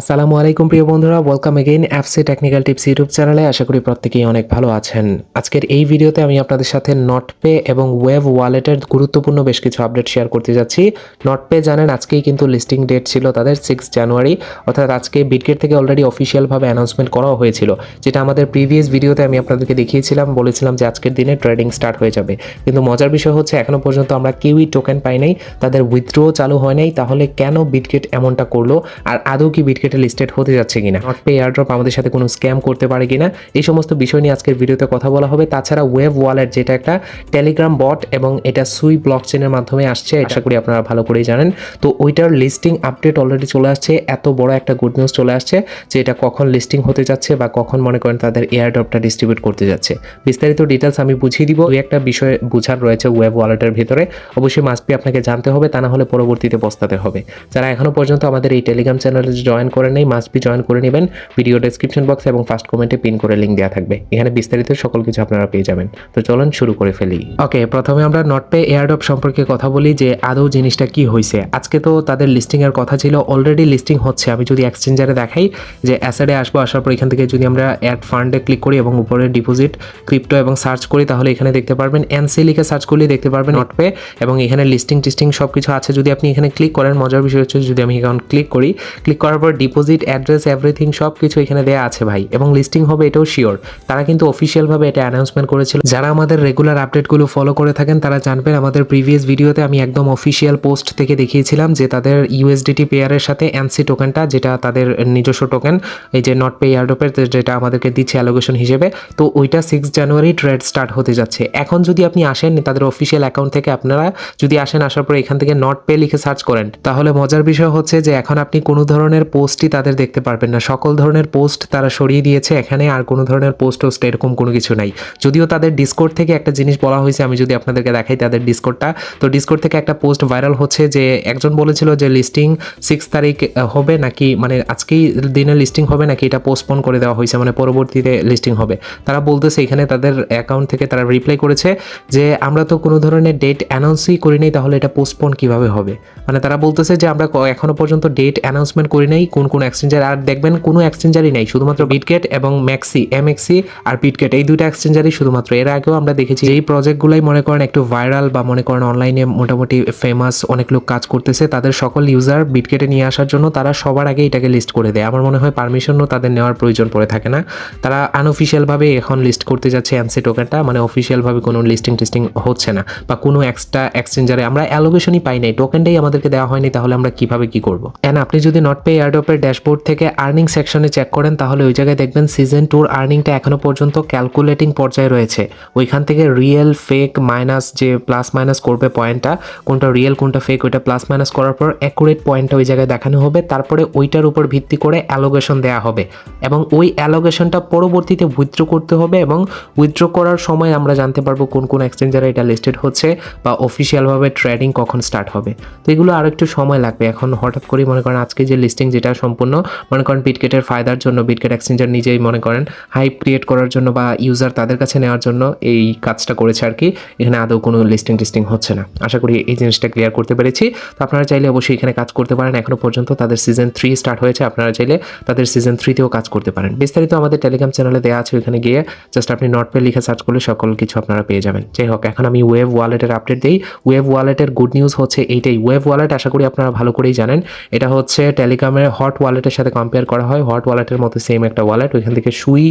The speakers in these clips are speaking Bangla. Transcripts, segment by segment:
আসসালামু আলাইকুম প্রিয় বন্ধুরা ওয়েলকাম এগেইন অ্যাপসি টেকনিক্যাল টিপস ইউটিউব চ্যানেলে আশা করি প্রত্যেকেই অনেক ভালো আছেন। আজকের এই ভিডিওতে আমি আপনাদের সাথে নটপে এবং ওয়েব ওয়ালেটের গুরুত্বপূর্ণ বেশ কিছু আপডেট শেয়ার করতে যাচ্ছি। নটপে জানেন, আজকেই কিন্তু লিস্টিং ডেট ছিল তাদের সিক্স জানুয়ারি অর্থাৎ আজকে বিটগেট থেকে অলরেডি অফিসিয়ালভাবে অ্যানাউন্সমেন্ট করা হয়েছিল। যেটা আমাদের প্রিভিয়াস ভিডিওতে আমি আপনাদেরকে দেখিয়েছিলাম, বলেছিলাম যে আজকের দিনে ট্রেডিং স্টার্ট হয়ে যাবে। কিন্তু মজার বিষয় হচ্ছে, এখনও পর্যন্ত আমরা কেউই টোকেন পাই নাই, তাদের উইথড্রো চালু হয় নাই, তাহলে কেন বিটগেট এমনটা করল, আর আদৌ কি বিটগেটে লিস্টেড হতে যাচ্ছে কিনা? নট পে এয়ারড্রপ আমাদের সাথে কোনো স্ক্যাম করতে পারে কিনা? এই সমস্ত বিষয় নিয়ে আজকের ভিডিওতে কথা বলা হবে। তাছাড়া ওয়েব ওয়ালেট যেটা একটা টেলিগ্রাম বট এবং এটা সুই ব্লক চেনের মাধ্যমে আসছে আশা করি আপনারা ভালো করেই জানেন। তো ওইটার লিস্টিং আপডেট অলরেডি চলে আসছে। এত বড় একটা গুড নিউজ চলে আসছে যে এটা কখন লিস্টিং হতে যাচ্ছে বা কখন মনে করেন তাদের এয়ারড্রপটা ডিস্ট্রিবিউট করতে যাচ্ছে। বিস্তারিত ডিটেলস আমি বুঝিয়ে দিব। ওই একটা বিষয় বুঝার রয়েছে ওয়েব ওয়ালেটের ভিতরে। অবশ্যই মাস্ট বি আপনাকে জানতে হবে তা না হলে পরবর্তীতে পস্তাতে হবে। যারা এখনও পর্যন্ত আমাদের এই টেলিগ্রাম চ্যানেলে জয়েন করে নেই মাস্ট বি জয়েন করে নেবেন। ভিডিও ডেসক্রিপশন বক্স এবং ফার্স্ট কমেন্টে পিন করে লিঙ্ক দেওয়া থাকবে। এখানে বিস্তারিত সকল কিছু আপনারা পেয়ে যাবেন। তো চলুন শুরু করে ফেলি। ওকে প্রথমে আমরা নটপে এয়ারড্রপ সম্পর্কে কথা বলি যে আদৌ জিনিসটা কি হয়েছে আজকে তো তাদের লিস্টিং এর কথা ছিল অলরেডি লিস্টিং হচ্ছে। আমি যদি এক্সচেঞ্জারে দেখাই যে অ্যাসেডে আসব, আসার পর এখান থেকে যদি আমরা অ্যাড ফান্ডে ক্লিক করি এবং উপরে ডিপোজিট ক্রিপ্টো এবং সার্চ করি, তাহলে এখানে দেখতে পারবেন এনসি লিখে সার্চ করলে দেখতে পারবেন নটপে এবং এখানে লিস্টিং টিস্টিং সব কিছু আছে। যদি আপনি এখানে ক্লিক করেন, মজার বিষয় হচ্ছে যদি আমি এখন ক্লিক করি ক্লিক করার পর ডিপোজিট অ্যাড্রেস এভরিথিং সব কিছু এখানে দেওয়া আছে ভাই। এবং লিস্টিং হবে এটাও শিওর তারা কিন্তু অফিসিয়ালভাবে এটা অ্যানাউন্সমেন্ট করেছিল। যারা আমাদের রেগুলার আপডেটগুলো ফলো করে থাকেন, তারা জানবেন আমাদের প্রিভিয়াস ভিডিওতে আমি একদম অফিসিয়াল পোস্ট থেকে দেখিয়েছিলাম যে তাদের ইউএসডিটি পেয়ারের সাথে এনসি টোকেনটা যেটা তাদের নিজস্ব টোকেন এই যে নট পে এয়ারডোপের যেটা আমাদেরকে দিচ্ছে অ্যালোকেশন হিসেবে। তো ওইটা সিক্স জানুয়ারি ট্রেড স্টার্ট হতে যাচ্ছে। এখন যদি আপনি আসেন, তাদের অফিসিয়াল অ্যাকাউন্ট থেকে আপনারা যদি আসেন, আসার পর এখান থেকে নট পে লিখে সার্চ করেন, তাহলে মজার বিষয় হচ্ছে যে এখন আপনি কোনো ধরনের পোস্টই তাদের দেখতে পারবেন না। সকল ধরনের পোস্ট তারা সরিয়ে দিয়েছে, এখানে আর কোনো ধরনের পোস্ট হোস্ট এরকম কোনো কিছু নাই। যদিও তাদের ডিসকোড থেকে একটা জিনিস বলা হয়েছে, আমি যদি আপনাদেরকে দেখাই তাদের ডিসকোডটা তো ডিসকোড থেকে একটা পোস্ট ভাইরাল হচ্ছে যে একজন বলেছিল যে লিস্টিং সিক্স তারিখ হবে নাকি মানে আজকেই দিনে লিস্টিং হবে নাকি এটা পোস্টপোন করে দেওয়া হয়েছে মানে পরবর্তীতে লিস্টিং হবে। তারা বলতেছে এখানে তাদের অ্যাকাউন্ট থেকে তারা রিপ্লাই করেছে যে, আমরা তো কোনো ধরনের ডেট অ্যানাউন্সই করি করিনি তাহলে এটা পোস্টপোন কীভাবে হবে? মানে তারা বলতেছে যে, আমরা ক- এখনও পর্যন্ত ডেট অ্যানাউন্সমেন্ট করি নাই কোন কোন এক্সচেঞ্জার আর দেখবেন কোনো এক্সচেঞ্জারই নাই, শুধুমাত্র বিটগেট এবং ম্যাক্সি এমএক্সি আর বিটগেট এই দুইটা এক্সচেঞ্জারই শুধুমাত্র। এর আগেও আমরা দেখেছি এই প্রজেক্টগুলাই মনে করেন একটু ভাইরাল বা মনে করেন অনলাইনে মোটামুটি ফেমাস অনেক লোক কাজ করতেছে, তাদের সকল ইউজার বিটগেটে নিয়ে আসার জন্য তারা সবার আগে এটাকে লিস্ট করে দেয়। আমার মনে হয় পারমিশনও তাদের নেওয়ার প্রয়োজন পড়ে থাকে না। তারা আনঅফিসিয়ালভাবে এখন লিস্ট করতে যাচ্ছে এনসি টোকেনটা মানে অফিসিয়ালভাবে কোনো লিস্টিং টিস্টিং হচ্ছে না বা কোনো এক্সট্রা এক্সচেঞ্জারে আমরা অ্যালোকেশনই পাই নাই। টোকেনটাই আমাদেরকে দেওয়া হয়নি, তাহলে আমরা কীভাবে কি করব? এন্ড আপনি যদি নট পে এয়ারড্রপের ড্যাশবোর্ড থেকে আর্নিং সেকশনে চেক করেন, তাহলে ওই জায়গায় দেখবেন সিজন টুর আর্নিংটা এখনও পর্যন্ত ক্যালকুলেটিং পর্যায়ে রয়েছে। ওইখান থেকে রিয়েল ফেক মাইনাস যে প্লাস মাইনাস করবে পয়েন্টটা কোনটা রিয়েল কোনটা ফেক ওইটা প্লাস মাইনাস করার পর অ্যাকুরেট পয়েন্টটা ওই জায়গায় দেখানো হবে, তারপরে ওইটার উপর ভিত্তি করে অ্যালোগেশন দেওয়া হবে। এবং ওই অ্যালোগেশনটা পরবর্তীতে উইথড্র করতে হবে এবং উইথড্র করার সময় আমরা জানতে পারব কোন কোন এক্সচেঞ্জারে এটা লিস্টেড হচ্ছে বা অফিসিয়ালভাবে ট্রেডিং কখন স্টার্ট হবে। তো এগুলো আর একটু সময় লাগবে। এখন হঠাৎ করে মনে করেন আজকে যে লিস্টিং যেটা সম্পূর্ণ। মনে করেন বিটকেটের ফায়দার জন্য বিটকেট এক্সচেঞ্জার নিজেই মনে করেন হাইপ ক্রিয়েট করার জন্য বা ইউজার তাদের কাছে নেওয়ার জন্য এই কাজটা করেছে আর কি। এখানে আদৌ কোনো লিস্টিং টিস্টিং হচ্ছে না। আশা করি এই জিনিসটা ক্লিয়ার করতে পেরেছি। তো আপনারা চাইলে অবশ্যই এখানে কাজ করতে পারেন। এখনও পর্যন্ত তাদের সিজন থ্রি স্টার্ট হয়েছে। আপনারা চাইলে তাদের সিজন থ্রিতেও কাজ করতে পারেন। বিস্তারিত আমাদের টেলিগ্রাম চ্যানেলে দেওয়া আছে ওখানে গিয়ে জাস্ট আপনি নট পে লিখে সার্চ করলে সকল কিছু আপনারা পেয়ে যাবেন। যাই হোক, এখন আমি ওয়েব ওয়ালেটের আপডেট দিই। ওয়েব ওয়ালেটের গুড নিউজ হচ্ছে এইটাই। ওয়েব ওয়ালেট আশা করি আপনারা ভালো করেই জানেন। এটা হচ্ছে টেলিগ্রামের হট ওয়ালেটের সাথে কম্পেয়ার করা হয়। হট ওয়ালেটের মতো সেম একটা ওয়ালেট ওইখান থেকে সুই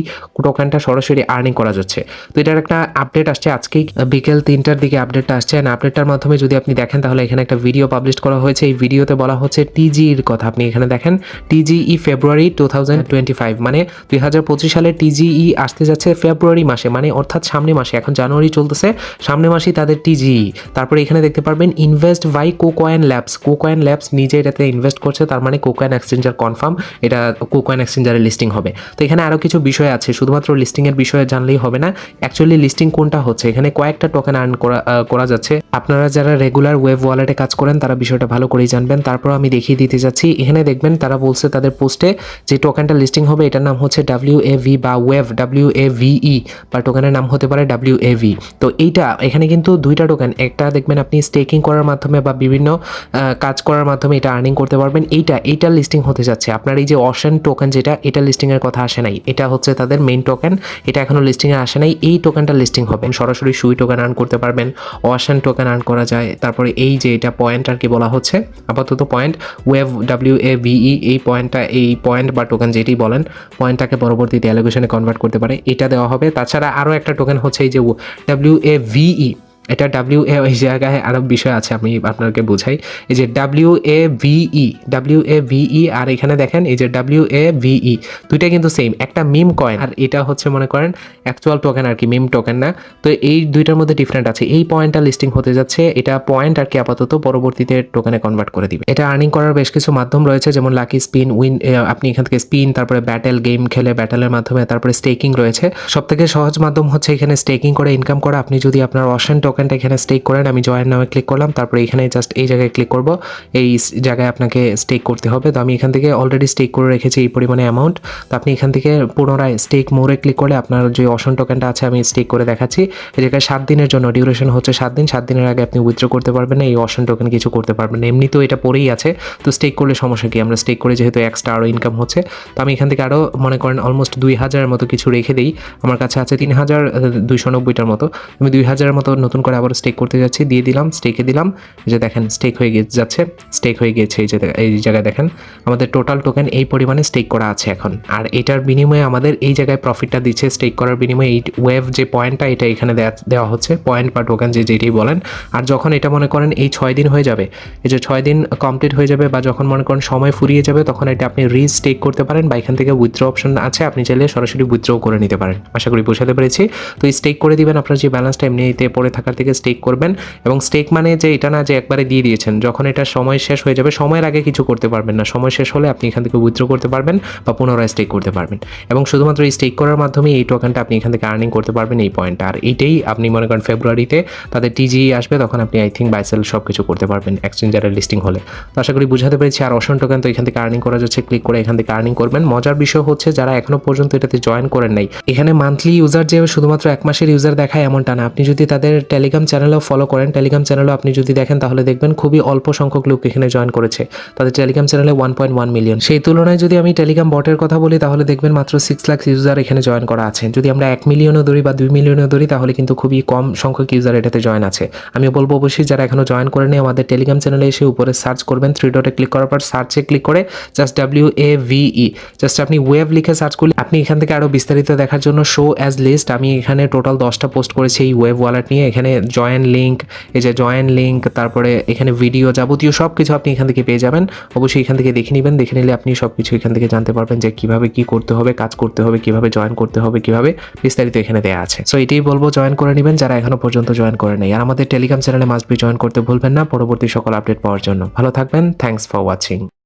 টোকেনটা সরাসরি আর্নিং করা যাচ্ছে। তো এটার একটা আপডেট আসছে আজকেই। বিকেল তিনটার দিকে আপডেটটা আসছে। অ্যান্ড আপডেটটার মাধ্যমে যদি আপনি দেখেন, তাহলে এখানে একটা ভিডিও পাবলিশ করা হয়েছে। এই ভিডিওতে বলা হচ্ছে টিজির কথা। আপনি এখানে দেখেন টিজিই February two thousand twenty five মানে দুই হাজার পঁচিশ সালে টিজিই আসতে যাচ্ছে ফেব্রুয়ারি মাসে মানে অর্থাৎ সামনে মাসে। এখন জানুয়ারি চলতেছে, সামনে মাসেই তাদের টিজিই তারপরে এখানে দেখতে পারবেন invest by KuCoin labs KuCoin labs নিজে এটাতে ইনভেস্ট করছে, তার মানে কোকয়েন এক্সচেঞ্জার কনফার্ম এটা কোকয়েন এক্সচেঞ্জারে লিস্টিং হবে। তো এখানে আরও কিছু বিষয় আছে, শুধুমাত্র লিস্টিংয়ের বিষয়ে জানলেই হবে না অ্যাকচুয়ালি লিস্টিং কোনটা হচ্ছে? এখানে কয়েকটা টোকেন আর্ন করা যাচ্ছে। আপনারা যারা রেগুলার ওয়েব ওয়ালেটে কাজ করেন, তারা বিষয়টা ভালো করেই জানবেন। তারপর আমি দেখিয়ে দিতে যাচ্ছি, এখানে দেখবেন তারা বলছে তাদের পোস্টে যে টোকেনটা লিস্টিং হবে, এটার নাম হচ্ছে ডাব্লিউ এ ভি বা ওয়েভ ডাব্লিউ এ ভিই বা টোকেনের নাম হতে পারে ডাব্লিউ এ ভি তো এইটা, এখানে কিন্তু দুইটা টোকেন একটা দেখবেন আপনি স্টেকিং করার মাধ্যমে বা বিভিন্ন কাজ করার মাধ্যমে এটা আর্নিং করতে পারবেন। এইটা, এইটার লিস্টিং হতে হতে যাচ্ছে। আপনার এই যে অশান টোকেন যেটা, এটা লিস্টিংয়ের কথা আসে নাই। এটা হচ্ছে তাদের মেইন টোকেন এটা এখনও লিস্টিংয়ে আসে নাই। এই টোকেনটা লিস্টিং হবে। সরাসরি সুই টোকেন আর্ন করতে পারবেন। অশান টোকেন আর্ন করা যায়। তারপরে এই যে এটা পয়েন্ট আর কি বলা হচ্ছে, আপাতত point wave W A V এই পয়েন্টটা এই পয়েন্ট বা টোকেন যেটি বলেন পয়েন্টটাকে পরবর্তীতে অ্যালোকেশনে কনভার্ট করতে পারে। এটা দেওয়া হবে। তাছাড়া আরও একটা টোকেন হচ্ছে এই যে ডাব্লিউ এ ভিই এটা ডাব্লিউ এ এই জায়গায় আরও বিষয় আছে, আমি আপনাকে বোঝাই। এই যে ডাব্লিউ এ ভিই ডাব্লিউ এ ভিই আর এখানে দেখেন, এই যে ডাব্লিউ এ ভিই দুইটা কিন্তু সেম একটা মিম কয়েন আর এটা হচ্ছে মনে করেন অ্যাকচুয়াল টোকেন আর কি মিম টোকেন না। তো এই দুইটার মধ্যে ডিফারেন্ট আছে। এই পয়েন্টটা লিস্টিং হতে যাচ্ছে, এটা পয়েন্ট আর কি আপাতত পরবর্তীতে টোকেনে কনভার্ট করে দিবে। এটা আর্নিং করার বেশ কিছু মাধ্যম রয়েছে, যেমন লাকি স্পিন উইন আপনি এখান থেকে স্পিন তারপরে ব্যাটেল গেম খেলে ব্যাটেলের মাধ্যমে, তারপরে স্টেকিং রয়েছে। সব থেকে সহজ মাধ্যম হচ্ছে এখানে স্টেকিং করে ইনকাম করা। আপনি যদি আপনার অশান টোকেনটা এখানে স্টেক করেন, আমি জয়েন নামে ক্লিক করলাম, তারপরে এখানে জাস্ট এই জায়গায় ক্লিক করব, এই জায়গায় আপনাকে স্টেক করতে হবে। তো আমি এখান থেকে অলরেডি স্টেক করে রেখেছি এই পরিমাণে অ্যামাউন্ট তো আপনি এখান থেকে পুনরায় স্টেক মোড়ে ক্লিক করলে আপনার যে অশন টোকেনটা আছে, আমি স্টেক করে দেখাচ্ছি। এই জায়গায় সাত দিনের জন্য ডিউরেশন হচ্ছে সাত দিন, সাত দিনের আগে আপনি উইথড্র করতে পারবেন না, এই অশন টোকেন কিছু করতে পারবেন না। এমনিতেও এটা পরেই আছে, তো স্টেক করলে সমস্যা কি? আমরা স্টেক করে যেহেতু এক্সট্রা আরও ইনকাম হচ্ছে। তো আমি এখান থেকে আরও মনে করেন অলমোস্ট দুই হাজারের মতো কিছু রেখে দিই। আমার কাছে আছে তিন হাজার দুইশো নব্বইটার মতো। আমি দুই হাজারের মতো নতুন করে আবার স্টেক করতে যাচ্ছি, দিয়ে দিলাম স্টেকে দিলাম। যে দেখেন স্টেক হয়ে গে- যাচ্ছে স্টেক হয়ে গিয়েছে এই যে এই জায়গায় দেখেন, আমাদের টোটাল টোকেন এই পরিমাণে স্টেক করা আছে এখন। আর এটার বিনিময়ে আমাদের এই জায়গায় প্রফিটটা দিচ্ছে স্টেক করার বিনিময়ে এই ওয়েভ যে পয়েন্টটা এটা এখানে দেওয়া হচ্ছে পয়েন্ট বা টোকেন যে যেটাই বলেন। আর যখন এটা মনে করেন এই ছয় দিন হয়ে যাবে, এই যে ছয় দিন কমপ্লিট হয়ে যাবে বা যখন মনে করেন সময় ফুরিয়ে যাবে, তখন এটা আপনি রিজ স্টেক করতে পারেন বা এখান থেকে উইথড্র অপশন আছে, আপনি চাইলে সরাসরি উইথড্র করে নিতে পারেন। আশা করি বোঝাতে পেরেছি। তো স্টেক করে দিবেন, আপনার যে ব্যালেন্সটা এমনিতে পড়ে থাকার থেকে স্টেক করবেন এবং স্টেক মানে যে এটা না যে একবারে দিয়ে দিয়েছেন, যখন এটা সময় শেষ হয়ে যাবে, সময়ের আগে কিছু করতে পারবেন না। সময় শেষ হলে আপনি এখান থেকে উইথড্র করতে পারবেন বা পুনরায় স্টেক করতে পারবেন। এবং শুধুমাত্র এই স্টেক করার মাধ্যমে এই টোকেনটা আপনি এখান থেকে আর্নিং করতে পারবেন এই পয়েন্টটা আর এইটাই আপনি মনে করেন ফেব্রুয়ারিতে তাদের টিজি আসবে, তখন আপনি আই থিঙ্ক বাইসেল সব কিছু করতে পারবেন এক্সচেঞ্জারের লিস্টিং হলে। তো আশা করি বুঝাতে পেরেছি, আর অসন টোকেন তো এখান থেকে আর্নিং করা যাচ্ছে ক্লিক করে এখান থেকে আর্নিং করবেন। মজার বিষয় হচ্ছে, যারা এখনও পর্যন্ত এটাতে জয়েন করেন নাই, এখানে মান্থলি ইউজার যে শুধুমাত্র এক মাসের ইউজার দেখায় এমনটা না। আপনি যদি তাদের টেলিগ্রাম চ্যানেলও ফলো করেন। টেলিগ্রাম চ্যানেলও আপনি যদি দেখেন, তাহলে দেখবেন খুবই অল্প সংখ্যক লোক এখানে জয়েন করেছে। তাদের টেলিগ্রাম চ্যানেলে ওয়ান পয়েন্ট ওয়ান মিলিয়ন সেই তুলনায় যদি আমি টেলিগ্রাম বটের কথা বলি, তাহলে দেখবেন মাত্র সিক্স লাখ ইউজার এখানে জয়েন করা আছে। যদি আমরা এক মিলিয়নও ধরি বা দুই মিলিয়নও ধরি, তাহলে কিন্তু খুবই কম সংখ্যক ইউজার এটাতে জয়েন আছে। আমি বলব অবশ্যই, যারা এখনও জয়েন করেনি আমাদের টেলিগ্রাম চ্যানেলে এসে উপরে সার্চ করবেন। থ্রি ডটে ক্লিক করার পর সার্চে ক্লিক করে just W A V just আপনি ওয়েব লিখে সার্চ করলে আপনি এখান থেকে আরও বিস্তারিত দেখার জন্য শো অ্যাজ লিস্ট আমি এখানে টোটাল দশটা পোস্ট করেছি এই ওয়েব ওয়ালেট নিয়ে। এখানে জয়েন লিঙ্ক এই যে জয়েন লিঙ্ক তারপরে এখানে ভিডিও যাবতীয় সব কিছু আপনি এখান থেকে পেয়ে যাবেন। অবশ্যই এখান থেকে দেখে নেবেন, দেখে নিলে আপনি সব কিছু এখান থেকে জানতে পারবেন যে কীভাবে কি করতে হবে, কাজ করতে হবে, কীভাবে জয়েন করতে হবে, কীভাবে বিস্তারিত এখানে দেওয়া আছে। সো এটাই বলব জয়েন করে নেবেন যারা এখনও পর্যন্ত জয়েন করে নেই। আর আমাদের টেলিগ্রাম চ্যানেলে মাস্ট বি জয়েন করতে ভুলবেন না, পরবর্তী সকল আপডেট পাওয়ার জন্য। ভালো থাকবেন থ্যাঙ্কস ফর ওয়াচিং